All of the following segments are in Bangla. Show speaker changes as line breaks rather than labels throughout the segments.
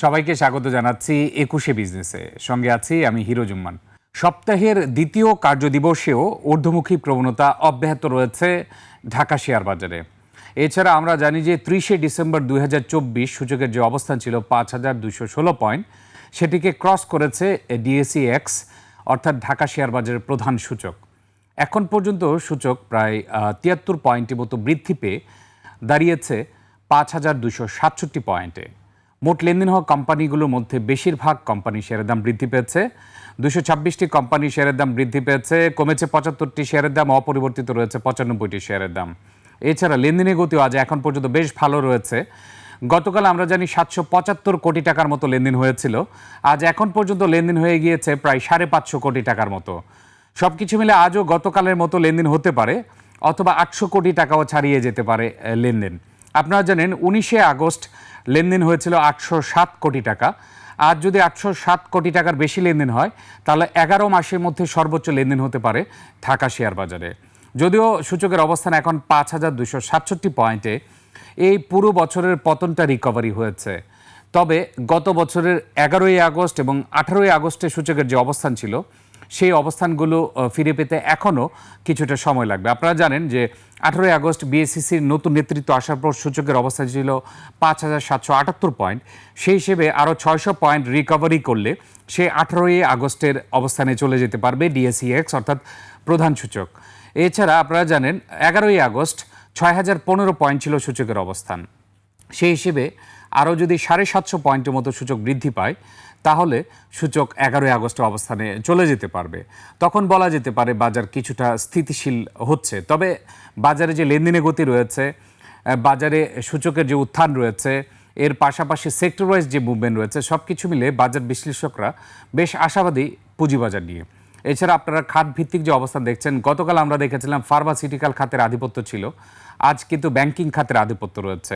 সবাইকে স্বাগত জানাচ্ছি একুশে বিজনেসে। সঙ্গে আছি আমি হিরো জুম্মান। সপ্তাহের দ্বিতীয় কার্যদিবসেও ঊর্ধ্বমুখী প্রবণতা অব্যাহত রয়েছে ঢাকা শেয়ার বাজারে। এছাড়া আমরা জানি যে ত্রিশে ডিসেম্বর দুই হাজার চব্বিশ সূচকের যে অবস্থান ছিল পাঁচ হাজার দুশো ষোলো পয়েন্ট, সেটিকে ক্রস করেছে ডিএসি এক্স অর্থাৎ ঢাকা শেয়ার বাজারের প্রধান সূচক। এখন পর্যন্ত সূচক প্রায় তিয়াত্তর পয়েন্টের মতো বৃদ্ধি পেয়ে দাঁড়িয়েছে পাঁচ হাজার দুশো সাতষট্টি পয়েন্টে। মোট লেনদেন হওয়া কোম্পানিগুলোর মধ্যে বেশিরভাগ কোম্পানি শেয়ারের দাম বৃদ্ধি পেয়েছে। দুশো ছাব্বিশটি কোম্পানি শেয়ারের দাম বৃদ্ধি পেয়েছে, কমেছে পঁচাত্তরটি শেয়ারের দাম, অপরিবর্তিত রয়েছে পঁচানব্বইটি শেয়ারের দাম। এছাড়া লেনদেনের গতিও আজ এখন পর্যন্ত বেশ ভালো রয়েছে। গতকাল আমরা জানি সাতশো পঁচাত্তর কোটি টাকার মতো লেনদেন হয়েছিল। আজ এখন পর্যন্ত লেনদেন হয়ে গিয়েছে প্রায় সাড়ে পাঁচশো কোটি টাকার মতো। সব কিছু মিলে আজও গতকালের মতো লেনদেন হতে পারে, অথবা আটশো কোটি টাকাও ছাড়িয়ে যেতে পারে লেনদেন। আপনারা জানেন, উনিশে আগস্ট লেনদেন হয়েছিল আটশো সাত কোটি টাকা। আজ যদি আটশো সাত কোটি টাকার বেশি লেনদেন হয়, তাহলে এগারো মাসের মধ্যে সর্বোচ্চ লেনদেন হতে পারে ঢাকা শেয়ার বাজারে। যদিও সূচকের অবস্থান এখন পাঁচ হাজার দুশো সাতষট্টি পয়েন্টে, এই পুরো বছরের পতনটা রিকভারি হয়েছে। তবে গত বছরের এগারোই আগস্ট এবং আঠারোই আগস্টে সূচকের যে অবস্থান ছিল সেই অবস্থানগুলো ফিরে পেতে এখনও কিছুটা সময় লাগবে। আপনারা জানেন যে আঠারোই আগস্ট বিএসসিসির নতুন নেতৃত্ব আসার পর সূচকের অবস্থান ছিল পাঁচ হাজার সাতশো আটাত্তর পয়েন্ট। সেই হিসেবে আরও ছয়শো পয়েন্ট রিকভারি করলে সে আঠারোই আগস্টের অবস্থানে চলে যেতে পারবে ডিএসইএক্স, অর্থাৎ প্রধান সূচক। এছাড়া আপনারা জানেন এগারোই আগস্ট ছয় হাজার পনেরো পয়েন্ট ছিল সূচকের অবস্থান। সেই হিসেবে আরও যদি সাড়ে সাতশো পয়েন্টের মতো সূচক বৃদ্ধি পায় তাহলে সূচক এগারোই আগস্ট অবস্থানে চলে যেতে পারবে। তখন বলা যেতে পারে বাজার কিছুটা স্থিতিশীল হচ্ছে। তবে বাজারে যে লেনদেনের গতি রয়েছে বাজারে সূচকের যে উত্থান রয়েছে, এর পাশাপাশি সেক্টর ওয়াইজ যে মুভমেন্ট রয়েছে সব কিছু মিলে বাজার বিশ্লেষকরা বেশ আশাবাদী পুঁজিবাজার নিয়ে। এছাড়া আপনারা খাত ভিত্তিক যে অবস্থান দেখছেন, গতকাল আমরা দেখেছিলাম ফার্মাসিউটিক্যাল খাতের আধিপত্য ছিল। আজ কিন্তু ব্যাংকিং খাতের আধিপত্য রয়েছে।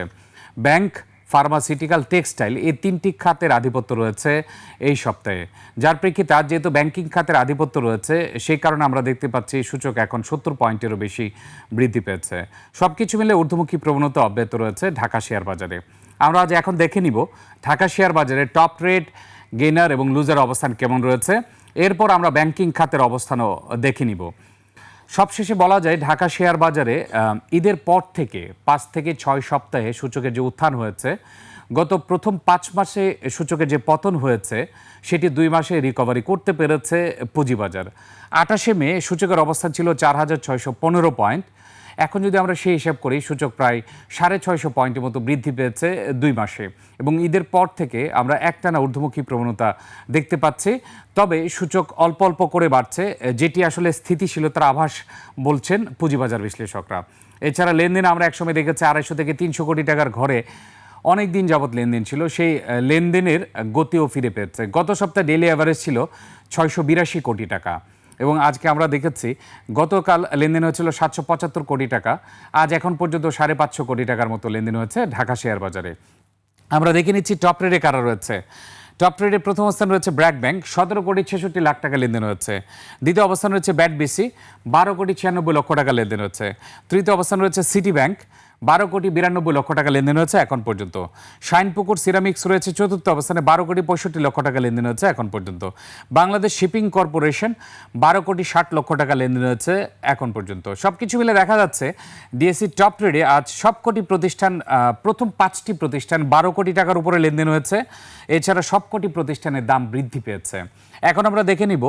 ব্যাংক ফার্মাসিউটিক্যাল টেক্সটাইল, এই তিনটি খাতের আধিপত্য রয়েছে এই সপ্তাহে। যার প্রেক্ষিতে আজ যেহেতু ব্যাংকিং খাতের আধিপত্য রয়েছে, সেই কারণে আমরা দেখতে পাচ্ছি সূচক এখন সত্তর পয়েন্টেরও বেশি বৃদ্ধি পেয়েছে। সব কিছু মিলে ঊর্ধ্বমুখী প্রবণতা অব্যাহত রয়েছে ঢাকা শেয়ার বাজারে। আমরা আজ এখন দেখে নিব ঢাকা শেয়ার বাজারে টপ রেট গেনার এবং লুজার অবস্থান কেমন রয়েছে। এরপর আমরা ব্যাংকিং খাতের অবস্থানও দেখে নিব। সবশেষে বলা যায় ঢাকা শেয়ার বাজারে ঈদের পর থেকে পাঁচ থেকে ছয় সপ্তাহে সূচকের যে উত্থান হয়েছে, গত প্রথম পাঁচ মাসে সূচকের যে পতন হয়েছে, সেটি দুই মাসে রিকভারি করতে পেরেছে পুঁজিবাজার। আঠাশে মে সূচকের অবস্থান ছিল চার হাজার ছয়শো পনেরো পয়েন্ট। এখন যদি আমরা সেই হিসাব করি, সূচক প্রায় সাড়ে ছয়শো পয়েন্টের মতো বৃদ্ধি পেয়েছে দুই মাসে। এবং ঈদের পর থেকে আমরা একটানা ঊর্ধ্বমুখী প্রবণতা দেখতে পাচ্ছি। তবে সূচক অল্প অল্প করে বাড়ছে, যেটি আসলে স্থিতিশীলতার আভাস বলছেন পুঁজিবাজার বিশ্লেষকরা। এছাড়া লেনদেন আমরা একসময় দেখেছি আড়াইশো থেকে তিনশো কোটি টাকার ঘরে অনেক দিন যাবৎ লেনদেন ছিল, সেই লেনদেনের গতিও ফিরে পেয়েছে। গত সপ্তাহে ডেলি অ্যাভারেজ ছিল ছয়শো বিরাশি কোটি টাকা। এবং আজকে আমরা দেখেছি গতকাল লেনদেন হয়েছিল সাতশো পঁচাত্তর কোটি টাকা। আজ এখন পর্যন্ত সাড়ে পাঁচশো কোটি টাকার মতো লেনদেন হয়েছে ঢাকা শেয়ার বাজারে। আমরা দেখে নিচ্ছি টপ রেটে কারা রয়েছে। টপ রেটে প্রথম অবস্থান রয়েছে ব্র্যাক ব্যাংক, সতেরো কোটি ছেষট্টি লাখ টাকা লেনদেন হচ্ছে দ্বিতীয় অবস্থান রয়েছে ব্যাট বিসি, বারো কোটি ছিয়ানব্বই লক্ষ টাকা লেনদেন হচ্ছে তৃতীয় অবস্থান রয়েছে সিটি ব্যাংক বারো কোটি বিরানব্বই লক্ষ টাকা লেনদেন হয়েছে এখন পর্যন্ত। শাইনপুকুর সিরামিক্স রয়েছে চতুর্থ অবস্থানে বারো কোটি পঁয়ষট্টি লক্ষ টাকা লেনদেন হয়েছে এখন পর্যন্ত। বাংলাদেশ শিপিং কর্পোরেশন বারো কোটি ষাট লক্ষ টাকা লেনদেন হয়েছে এখন পর্যন্ত। সব কিছু মিলে দেখা যাচ্ছে ডিএসসি টপ ট্রেডে আজ সবকটি প্রতিষ্ঠান প্রথম পাঁচটি প্রতিষ্ঠান বারো কোটি টাকার উপরে লেনদেন হয়েছে। এছাড়া সবকটি প্রতিষ্ঠানের দাম বৃদ্ধি পেয়েছে। এখন আমরা দেখে নিব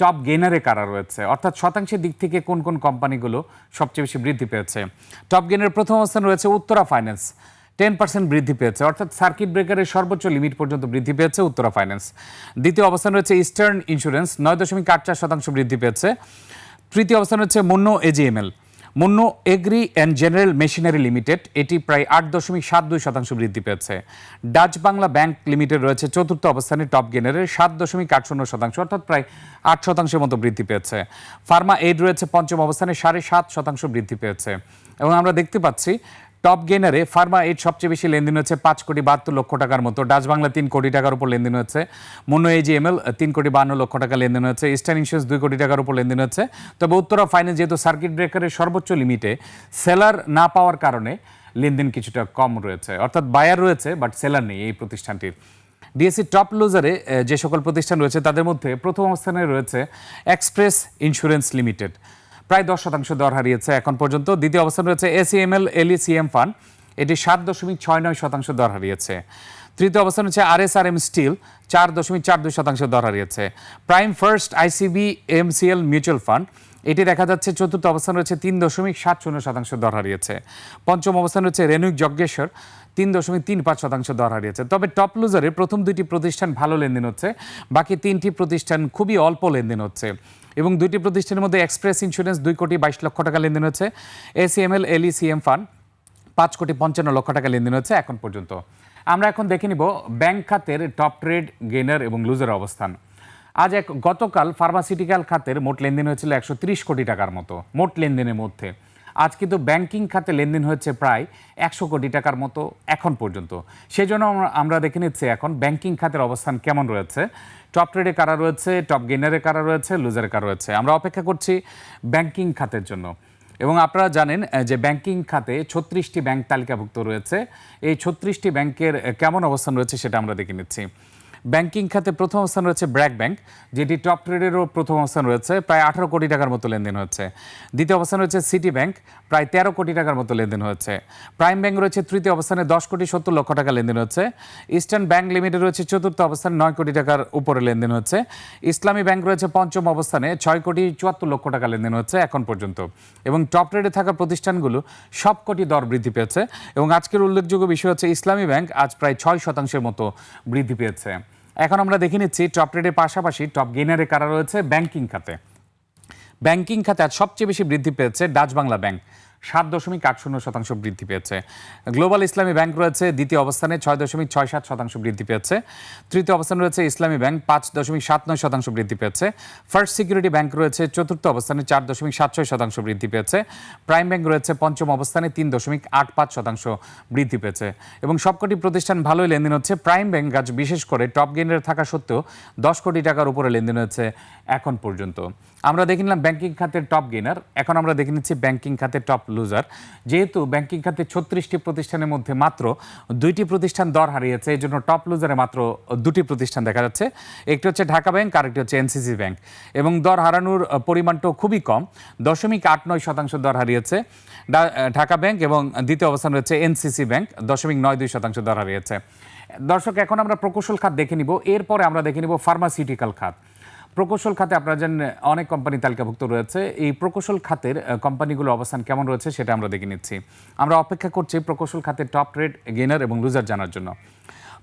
টপ গেনারে কারা রয়েছে? অর্থাৎ শতাংশের দিক থেকে কোন কোন কোম্পানিগুলো সবচেয়ে বেশি বৃদ্ধি পেয়েছে? টপ গেনের প্রথম অবস্থান রয়েছে উত্তরা ফাইন্যান্স টেন পার্সেন্ট বৃদ্ধি পেয়েছে, অর্থাৎ সার্কিট ব্রেকারের সর্বোচ্চ লিমিট পর্যন্ত বৃদ্ধি পেয়েছে উত্তরা ফাইন্যান্স দ্বিতীয় অবস্থান রয়েছে ইস্টার্ন ইন্স্যুরেন্স নয় দশমিক আট চার শতাংশ বৃদ্ধি পেয়েছে। তৃতীয় অবস্থান হচ্ছে Monno AGML Monno, Agri and General Machinery Limited, এটি প্রায় আট দশমিক সাত দুই শতাংশ বৃদ্ধি পেয়েছে। ডাচ বাংলা ব্যাংক লিমিটেড রয়েছে চতুর্থ অবস্থানে, টপ গেনারের সাত দশমিক আট শূন্য শতাংশ, অর্থাৎ প্রায় আট শতাংশের মতো বৃদ্ধি পেয়েছে। ফার্মা এইড রয়েছে পঞ্চম অবস্থানে, সাড়ে সাত শতাংশ বৃদ্ধি পেয়েছে। এবং আমরা দেখতে পাচ্ছি টপ গেনারে ফার্মা এইট সবচেয়ে বেশি লেনদেন হচ্ছে পাঁচ কোটি বাহাত্তর লক্ষ টাকার মতো। ডাচ বাংলা তিন কোটি টাকার উপর লেনদেন হচ্ছে মুন্নো এজিএমএল তিন কোটি বান্ন লক্ষ টাকা লেনদেন হচ্ছে ইস্টার্ন ইন্স্যুরেন্স দুই কোটি টাকার উপর লেনদেন হচ্ছে তবে উত্তরা ফাইন্যান্স যেহেতু সার্কিট ব্রেকারের সর্বোচ্চ লিমিটে, সেলার না পাওয়ার কারণে লেনদেন কিছুটা কম রয়েছে। অর্থাৎ বায়ার রয়েছে, বাট সেলার নেই এই প্রতিষ্ঠানটির। ডিএসসি টপ লুজারে যে সকল প্রতিষ্ঠান রয়েছে, তাদের মধ্যে প্রথম অবস্থানে রয়েছে এক্সপ্রেস ইন্স্যুরেন্স লিমিটেড। প্রায় দশ শতাংশ দর হারিয়েছে এখন পর্যন্ত। দ্বিতীয় অবস্থান রয়েছে এসিএমএল এলইসিএম ফান্ড এটি সাত দশমিক ছয় নয় শতাংশ দর হারিয়েছে। তৃতীয় অবস্থান হচ্ছে R S R M Steel, চার দশমিক চার দুই শতাংশ দর হারিয়েছে। Prime First ICB MCL mutual fund, এটি দেখা যাচ্ছে চতুর্থ অবস্থান রয়েছে তিন দশমিক সাত শূন্য শতাংশ দর হারিয়েছে। পঞ্চম অবস্থান রয়েছে রেনুক যজ্ঞেশ্বর তিন দশমিক তিন পাঁচ শতাংশ দর হারিয়েছে। তবে টপ লুজারে প্রথম দুইটি প্রতিষ্ঠান ভালো লেনদেন হচ্ছে, বাকি তিনটি প্রতিষ্ঠান খুবই অল্প লেনদেন হচ্ছে। এবং দুইটি প্রতিষ্ঠানের মধ্যে এক্সপ্রেস ইন্স্যুরেন্স দুই কোটি বাইশ লক্ষ টাকা লেনদেন হচ্ছে এসিএমএল এলইসিএম ফান্ড পাঁচ কোটি পঞ্চান্ন লক্ষ টাকা লেনদেন হচ্ছে এখন পর্যন্ত। আমরা এখন দেখে নিব ব্যাংক খাতের টপ ট্রেড গেনার এবং লুজার অবস্থান। আজ এক গতকাল ফার্মাসিউটিক্যাল খাতের মোট লেনদেন হয়েছিল একশো কোটি টাকার মতো, মোট লেনদেনের মধ্যে। আজ কিন্তু ব্যাংকিং খাতে লেনদেন হয়েছে প্রায় একশো কোটি টাকার মতো এখন পর্যন্ত। সেই জন্য আমরা- আমরা দেখে নিচ্ছি এখন ব্যাংকিং খাতের অবস্থান কেমন রয়েছে। টপ ট্রেডে কারা রয়েছে, টপ গেনারে কারা রয়েছে, লুজারে কারা রয়েছে? আমরা অপেক্ষা করছি ব্যাংকিং খাতের জন্য। এবং আপনারা জানেন যে ব্যাংকিং খাতে ছত্রিশটি ব্যাংক তালিকাভুক্ত রয়েছে। এই ছত্রিশটি ব্যাংকের কেমন অবস্থান রয়েছে সেটা আমরা দেখে নিচ্ছি। ব্যাংকিং খাতে প্রথম অবস্থান রয়েছে ব্র্যাক ব্যাংক, যেটি টপ ট্রেডেরও প্রথম অবস্থান রয়েছে, প্রায় আঠারো কোটি টাকার মতো লেনদেন হচ্ছে। দ্বিতীয় অবস্থান রয়েছে সিটি ব্যাংক, প্রায় তেরো কোটি টাকার মতো লেনদেন হচ্ছে। প্রাইম ব্যাংক রয়েছে তৃতীয় অবস্থানে দশ কোটি সত্তর লক্ষ টাকা লেনদেন হচ্ছে। ইস্টার্ন ব্যাংক লিমিটেড রয়েছে চতুর্থ অবস্থানে, নয় কোটি টাকার উপরে লেনদেন হচ্ছে। ইসলামী ব্যাংক রয়েছে পঞ্চম অবস্থানে, ছয় কোটি চুয়াত্তর লক্ষ টাকা লেনদেন হচ্ছে এখন পর্যন্ত। এবং টপ ট্রেডে থাকা প্রতিষ্ঠানগুলো সব কোটি দর বৃদ্ধি পেয়েছে। এবং আজকের উল্লেখযোগ্য বিষয় হচ্ছে ইসলামী ব্যাংক আজ প্রায় ছয় শতাংশের মতো বৃদ্ধি পেয়েছে। এখন আমরা দেখে নিচ্ছি টপ ট্রেডের পাশাপাশি টপ গেনারে কারা রয়েছে? ব্যাংকিং খাতে। ব্যাংকিং খাতে আজ সবচেয়ে বেশি বৃদ্ধি পেয়েছে ডাচ বাংলা ব্যাংক সাত দশমিক আট শূন্য শতাংশ বৃদ্ধি পেয়েছে। গ্লোবাল ইসলামী ব্যাংক রয়েছে, দ্বিতীয় অবস্থানে ছয় দশমিক ছয় সাত শতাংশ বৃদ্ধি পেয়েছে। তৃতীয় অবস্থানে রয়েছে ইসলামী ব্যাংক, পাঁচ দশমিক সাত নয় শতাংশ বৃদ্ধি পেয়েছে। ফার্স্ট সিকিউরিটি ব্যাংক রয়েছে, চতুর্থ অবস্থানে চার দশমিক সাত ছয় শতাংশ বৃদ্ধি পেয়েছে। প্রাইম ব্যাংক রয়েছে, পঞ্চম অবস্থানে তিন দশমিক আট পাঁচ শতাংশ বৃদ্ধি পেয়েছে। এবং সবকটি প্রতিষ্ঠান ভালোই লেনদেন হচ্ছে। প্রাইম ব্যাংক আজ বিশেষ করে টপ গেনের থাকা সত্ত্বেও দশ কোটি টাকার উপরে লেনদেন হচ্ছে এখন পর্যন্ত। আমরা দেখে নিলাম ব্যাংকিং খাতের টপ গেনার এখন আমরা দেখে নিচ্ছি ব্যাংকিং খাতের টপ লুজার যেহেতু ব্যাংকিং খাতে ছত্রিশটি প্রতিষ্ঠানের মধ্যে মাত্র দুইটি প্রতিষ্ঠান দর হারিয়েছে, এই জন্য টপ লুজারে মাত্র দুটি প্রতিষ্ঠান দেখা যাচ্ছে। একটি হচ্ছে ঢাকা ব্যাংক আরেকটি হচ্ছে এনসিসি ব্যাংক এবং দর হারানোর পরিমাণটাও খুবই কম, দশমিক আট নয় শতাংশ দর হারিয়েছে। ঢাকা ব্যাংক এবং দ্বিতীয় অবস্থান রয়েছে এনসিসি ব্যাংক দশমিক নয় দুই শতাংশ দর হারিয়েছে। দর্শক, এখন আমরা প্রকৌশল খাত দেখে নিব। এরপরে আমরা দেখে নিব ফার্মাসিউটিক্যাল খাত। প্রকৌশল খাতে আপনারা জানেন, অনেক কোম্পানি তালিকাভুক্ত রয়েছে। এই প্রকৌশল খাতের কোম্পানিগুলোর অবস্থান কেমন রয়েছে সেটা আমরা দেখে নিচ্ছি। আমরা অপেক্ষা করছি প্রকৌশল খাতের টপ রেট গেনার এবং লুজার জানার জন্য।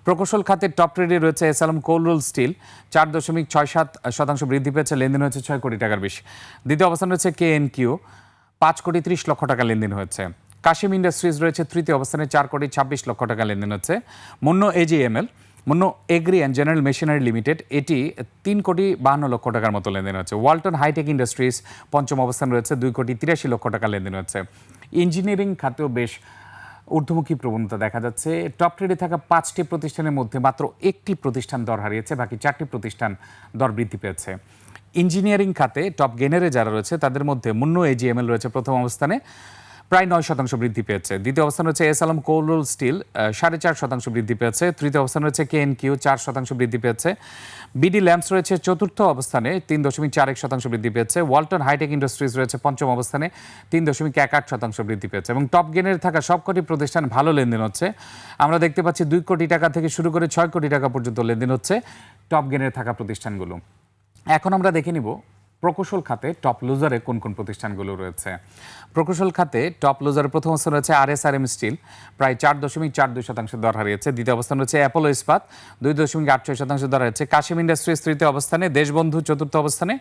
প্রকৌশল খাতের টপ ট্রেডে রয়েছে এসালাম কোলরোল স্টিল, চার দশমিক ছয় সাত শতাংশ বৃদ্ধি পেয়েছে, লেনদেন হয়েছে ছয় কোটি টাকার বেশি। দ্বিতীয় অবস্থান রয়েছে কে এন কিউ পাঁচ কোটি ত্রিশ লক্ষ টাকা লেনদেন হয়েছে। কাশিম ইন্ডাস্ট্রিজ রয়েছে তৃতীয় অবস্থানে, চার কোটি ছাব্বিশ লক্ষ টাকা লেনদেন হচ্ছে। Monno AGML Monno, Agri and General Machinery Limited, এটি তিন কোটি বাহান্ন লক্ষ টাকার মতো লেনদেন হচ্ছে। ওয়ালটন হাইটেক ইন্ডাস্ট্রিজ পঞ্চম অবস্থান রয়েছে, দুই কোটি তিরাশি লক্ষ টাকা লেনদেন হচ্ছে। ইঞ্জিনিয়ারিং খাতেও বেশ ঊর্ধ্বমুখী প্রবণতা দেখা যাচ্ছে। টপ ট্রেডে থাকা পাঁচটি প্রতিষ্ঠানের মধ্যে মাত্র একটি প্রতিষ্ঠান দর হারিয়েছে, বাকি চারটি প্রতিষ্ঠান দর বৃদ্ধি পেয়েছে। ইঞ্জিনিয়ারিং খাতে টপ গেনারে যারা রয়েছে, তাদের মধ্যে মুন্ন এজিএমএল রয়েছে প্রথম অবস্থানে। প্রায় নয় শতাংশ বৃদ্ধি পেয়েছে। দ্বিতীয় অবস্থান রয়েছে এস আলম কোলরোল স্টিল সাড়ে চার শতাংশ বৃদ্ধি পেয়েছে। তৃতীয় অবস্থান রয়েছে কে এন কিউ, চার শতাংশ বৃদ্ধি পেয়েছে। বিডি ল্যাম্পস রয়েছে চতুর্থ অবস্থানে, তিন দশমিক চার এক শতাংশ বৃদ্ধি পেয়েছে। ওয়ালটন হাইটেক ইন্ডাস্ট্রিজ রয়েছে পঞ্চম অবস্থানে, তিন দশমিক এক আট শতাংশ বৃদ্ধি পেয়েছে এবং টপ গেনের থাকা সবকটি প্রতিষ্ঠান ভালো লেনদেন হচ্ছে। আমরা দেখতে পাচ্ছি দুই কোটি টাকা থেকে শুরু করে ছয় কোটি টাকা পর্যন্ত লেনদেন হচ্ছে টপ গেনের থাকা প্রতিষ্ঠানগুলো। এখন আমরা দেখে নিব প্রকৌশল খাতে টপ লুজারে কোন কোন প্রতিষ্ঠানগুলো রয়েছে? প্রকৌশল খাতে টপ লুজারে প্রথম অবস্থান রয়েছে R S R M Steel প্রায় চার দশমিক চার দুই শতাংশ দর হারিয়েছে। দ্বিতীয় অবস্থান রয়েছে অ্যাপোলো ইস্পাত। দুই দশমিক আট ছয় শতাংশ দর হারিয়েছে কাশিম ইন্ডাস্ট্রিজ তৃতীয় অবস্থানে। দেশবন্ধু চতুর্থ অবস্থানে।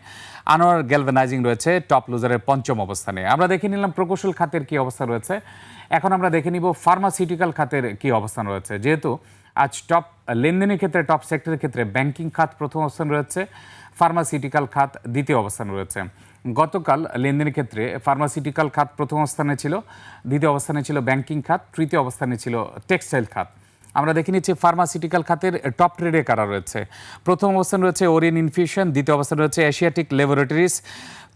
আনোয়ার গ্যালভানাইজিং রয়েছে টপ লুজারের পঞ্চম অবস্থানে। আমরা দেখে নিলাম প্রকৌশল খাতের কি অবস্থা রয়েছে। এখন আমরা দেখে নিব ফার্মাসিউটিক্যাল খাতের কি অবস্থান রয়েছে। যেহেতু আজ টপ লেনদেনের ক্ষেত্রে টপ সেক্টরের ক্ষেত্রে ব্যাংকিং খাত প্রথম অবস্থান রয়েছে। ফার্মাসিউটিক্যাল খাত দ্বিতীয় অবস্থানে রয়েছে। গতকাল লেনদেনের ক্ষেত্রে ফার্মাসিউটিক্যাল খাত প্রথম অবস্থানে ছিল, দ্বিতীয় অবস্থানে ছিল ব্যাংকিং খাত, তৃতীয় অবস্থানে ছিল টেক্সটাইল খাত। আমরা দেখে নিচ্ছি ফার্মাসিউটিক্যাল খাতের টপ ট্রেডে কারা রয়েছে। প্রথম অবস্থান রয়েছে ওরিয়েন ইনফিউশন, দ্বিতীয় অবস্থান রয়েছে এশিয়াটিক ল্যাবরেটরিজ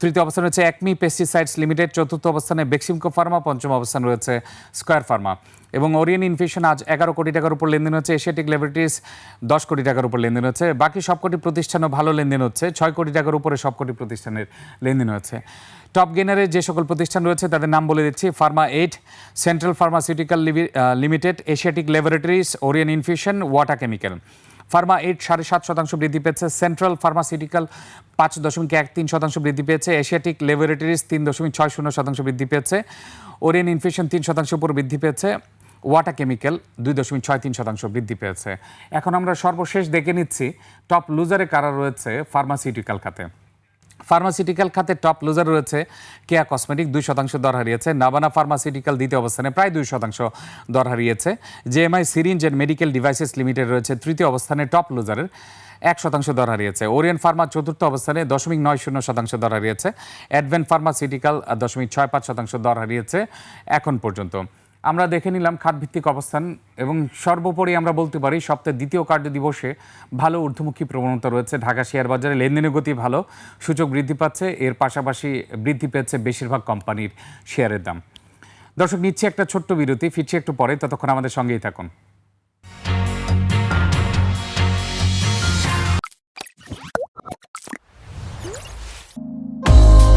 তৃতীয় অবস্থান রয়েছে একমি পেস্টিসাইডস লিমিটেড চতুর্থ অবস্থানে বেক্সিমকো ফার্মা পঞ্চম অবস্থান রয়েছে স্কোয়ার ফার্মা এবং ওরিয়েন ইনফিউশন আজ এগারো কোটি টাকার উপর লেনদেন হচ্ছে এশিয়াটিক ল্যাবরেটরিজ দশ কোটি টাকার উপর লেনদেন হচ্ছে, বাকি সবকটি প্রতিষ্ঠানও ভালো লেনদেন হচ্ছে, ছয় কোটি টাকার উপরে সবকটি প্রতিষ্ঠানের লেনদেন হচ্ছে। টপ গেনারে যে সকল প্রতিষ্ঠান রয়েছে, তাদের নাম বলে দিচ্ছি Pharma Aids Central Pharmaceutical Limited Asiatic Laboratories Orion Infusion Wata Chemical Pharma Aids সাড়ে সাত শতাংশ বৃদ্ধি পেয়েছে, সেন্ট্রাল ফার্মাসিউটিক্যাল পাঁচ দশমিক এক তিন শতাংশ বৃদ্ধি পেয়েছে, এশিয়াটিক ল্যাবরেটরিজ তিন দশমিক ছয় শূন্য শতাংশ বৃদ্ধি পেয়েছে, ওরিয়ান ইনফেকশন তিন শতাংশ উপর বৃদ্ধি পেয়েছে ওয়াটার কেমিক্যাল দুই দশমিক ছয় তিন শতাংশ বৃদ্ধি পেয়েছে। এখন আমরা সর্বশেষ দেখে নিচ্ছি, টপ লুজারে কারা রয়েছে ফার্মাসিউটিক্যাল খাতে? ফার্মাসিউটিক্যাল খাতে টপ লুজার রয়েছে কেয়া কসমেটিক, দুই শতাংশ দর হারিয়েছে। নাবানা ফার্মাসিউটিক্যাল দ্বিতীয় অবস্থানে প্রায় দুই শতাংশ দর হারিয়েছে। JMI Syringe and Medical Devices Limited রয়েছে, তৃতীয় অবস্থানে টপ লুজারের এক শতাংশ দর হারিয়েছে। ওরিয়েন ফার্মা চতুর্থ অবস্থানে দশমিক নয় শূন্য শতাংশ দর হারিয়েছে। অ্যাডভেন ফার্মাসিউটিক্যাল দশমিক ছয় পাঁচ শতাংশ দর হারিয়েছে এখন পর্যন্ত। আমরা দেখে নিলাম খাতভিত্তিক অবস্থান এবং সর্বোপরি আমরা বলতে পারি সপ্তাহের দ্বিতীয় কার্য দিবসে ভালো ঊর্ধ্বমুখী প্রবণতা রয়েছে। ঢাকা শেয়ার বাজারে লেনদেনের গতি ভালো, সূচক বৃদ্ধি পাচ্ছে, এর পাশাপাশি বৃদ্ধি পেয়েছে বেশিরভাগ কোম্পানির শেয়ারের দাম। দর্শক, নিচ্ছে একটা ছোট্ট বিরতি, ফিরছি একটু পরে, ততক্ষণ আমাদের সঙ্গেই থাকুন।